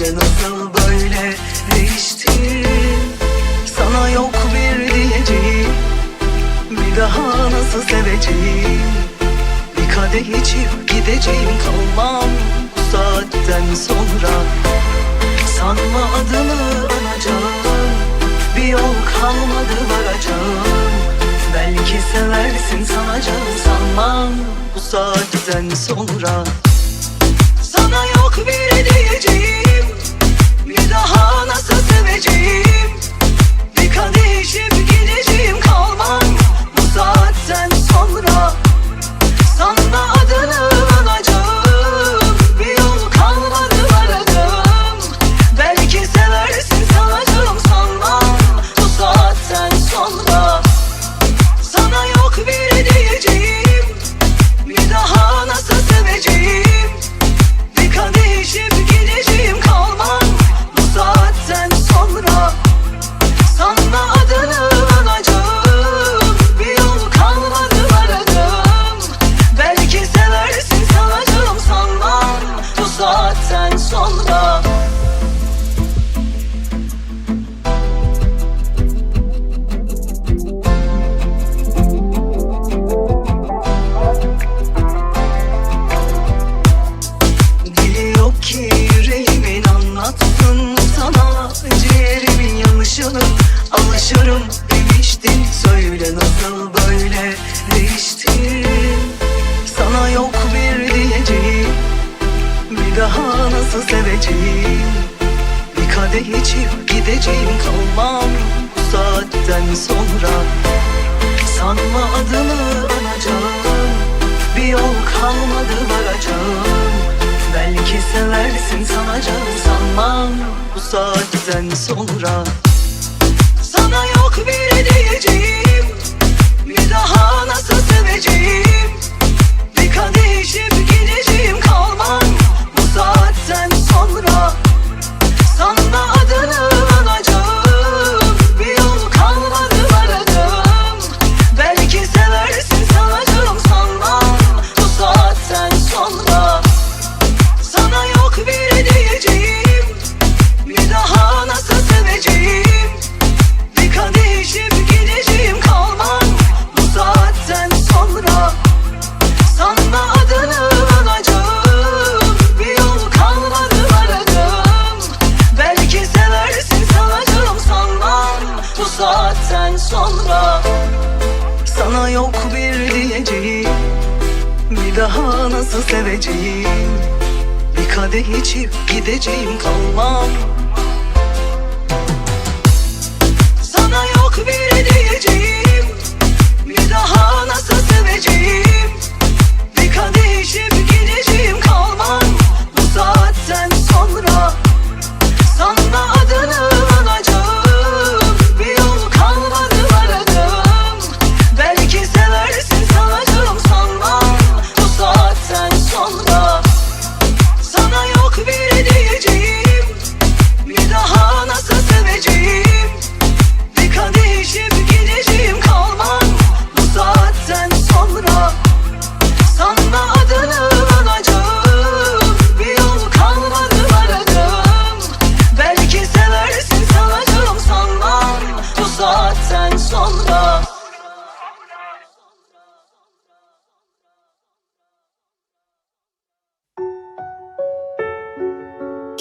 böyle nasıl böyle değiştin Sana yok bir diyeceğim. Bir daha nasıl seveceğim? Bir kadeh içip gideceğim kalmam bu saatten sonra. Sanma adını anacağım Bir yol kalmadı varacağım. Belki seversin sanacağım sanmam bu saatten sonra. Sana yok bir diyeceğim. Bir daha nasıl seveceğim? Bir kadeh içip seversin sanacağım sanmam Bu saatten sonra. Sana yok bir diyeceğim Bir daha nasıl seveceğim? Bir kadeh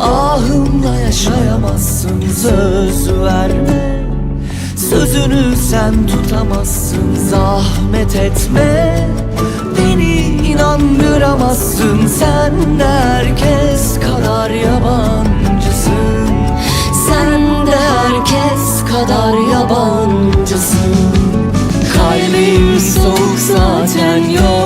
Ahımla yaşayamazsın Söz verme. Sözünü sen tutamazsın Zahmet etme. Beni inandıramazsın Sen de herkes kadar yabancısın. Sen de herkes kadar yabancısın. Kalbim soğuk zaten yokluğun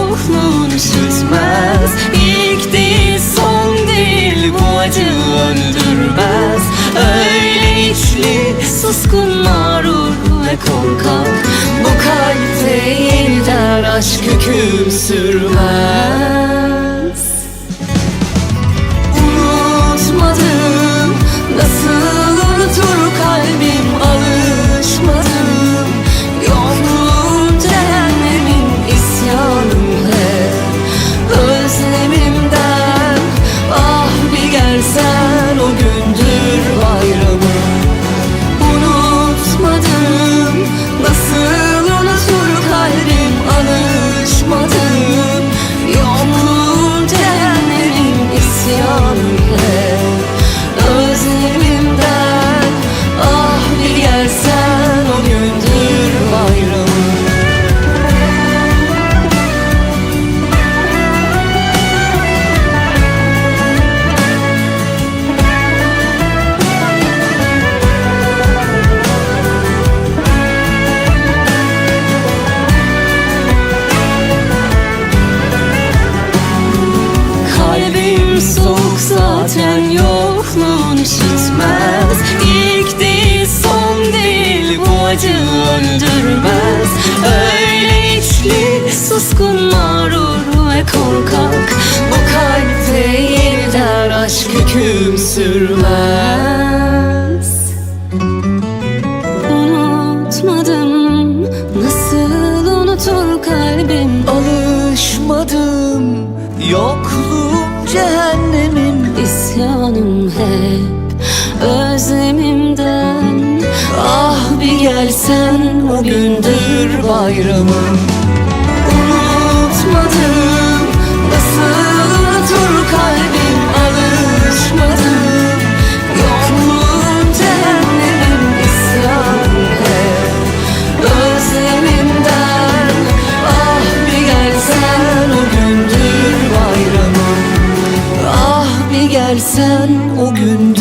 그 금술만 hüküm sürmez. Unutmadım nasıl unutur kalbim. Alışmadım yokluğum cehennemim. İsyanım hep özlemimden. Ah bir gelsen o gündür bayramım. Yasemin'den Ah bir gelsen o gündür bayramım Ah bir gelsen o gündür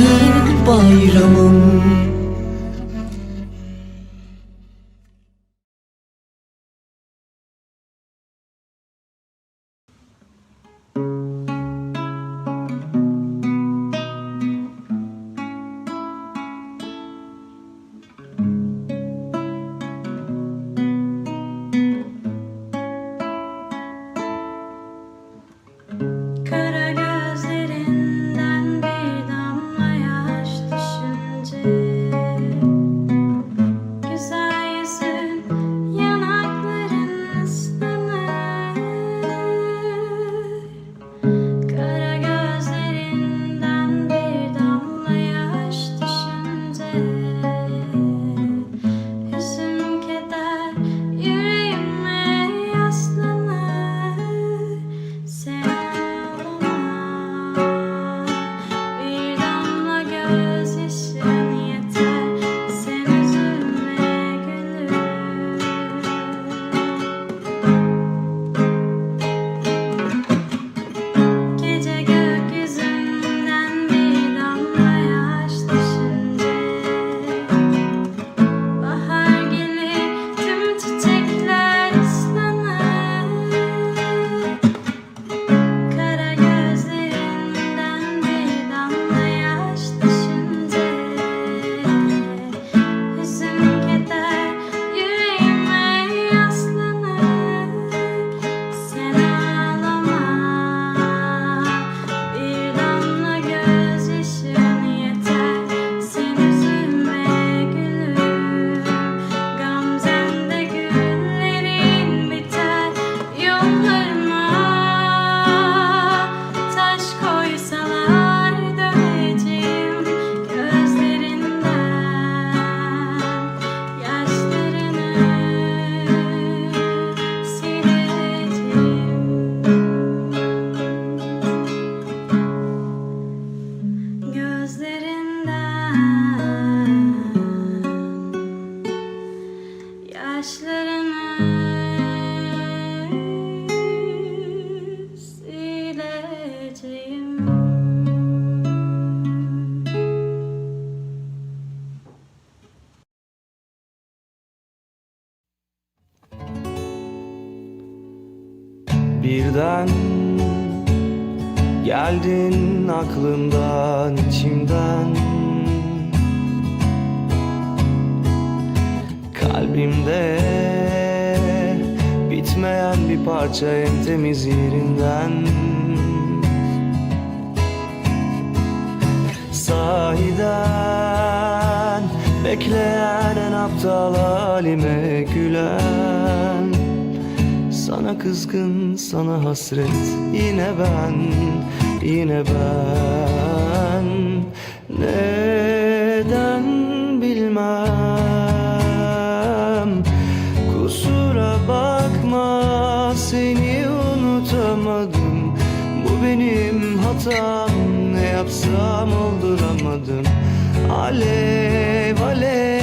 halime gülen. Sana kızgın, sana hasret Yine ben, yine ben. Neden bilmem? Kusura bakma seni unutamadım. Bu benim hatam ne yapsam olduramadım. Alev alev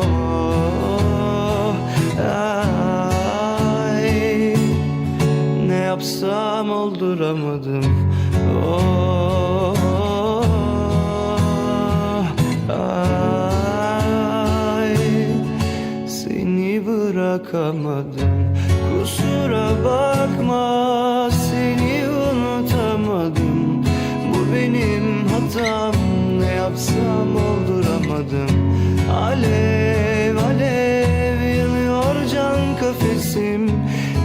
ay, ne yapsam olduramadım. Oh, ay, seni bırakamadım. Kusura bakma seni unutamadım. Bu benim hatam. Ne yapsam olduramadım. Alev can kafesim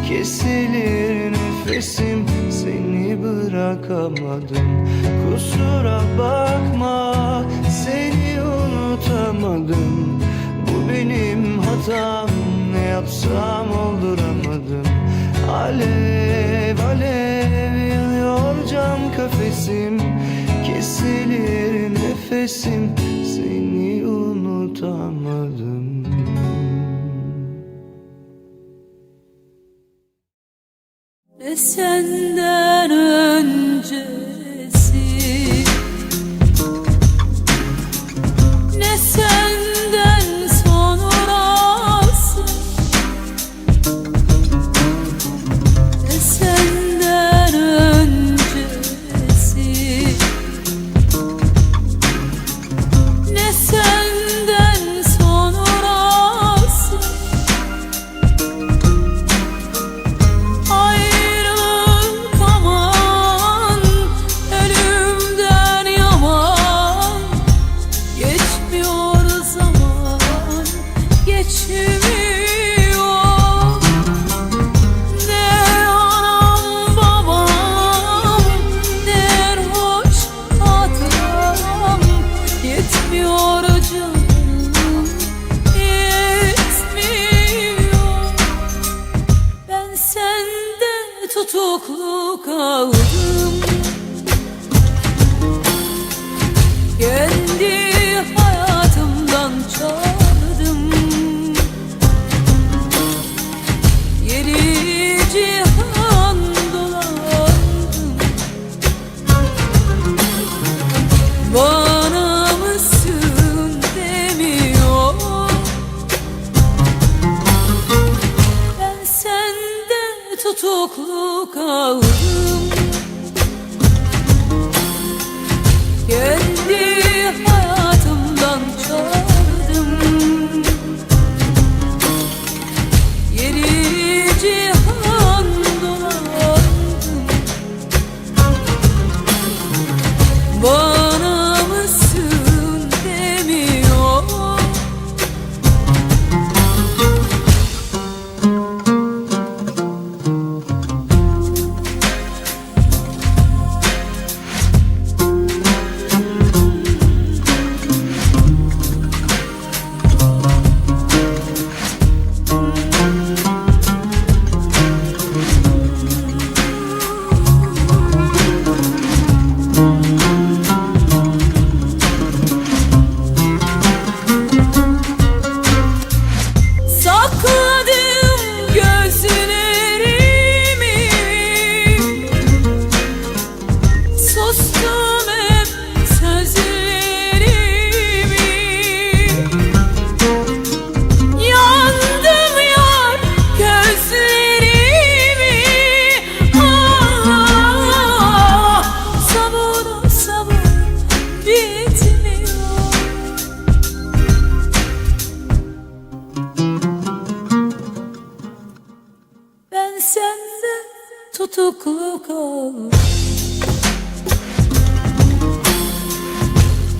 Kesilir nefesim. Seni bırakamadım Kusura bakma. Seni unutamadım. Bu benim hatam. Ne yapsam olduramadım. Alev alev yanıyor cam kafesim. Kesilir nefesim Ne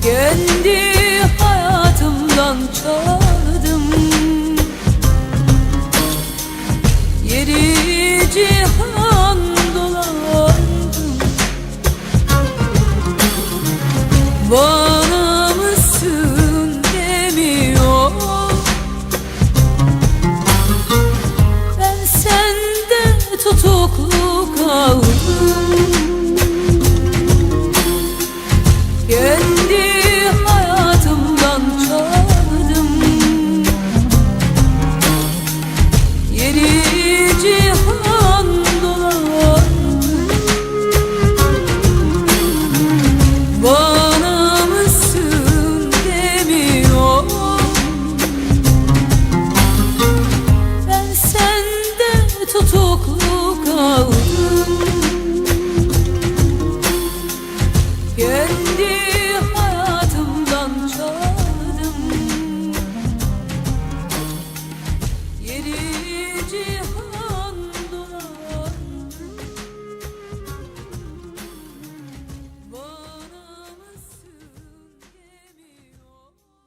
Kendi hayatımdan çaldım. Yeri cihan dolandım. Bana mısın demiyor. Ben sende tutuklu kaldım.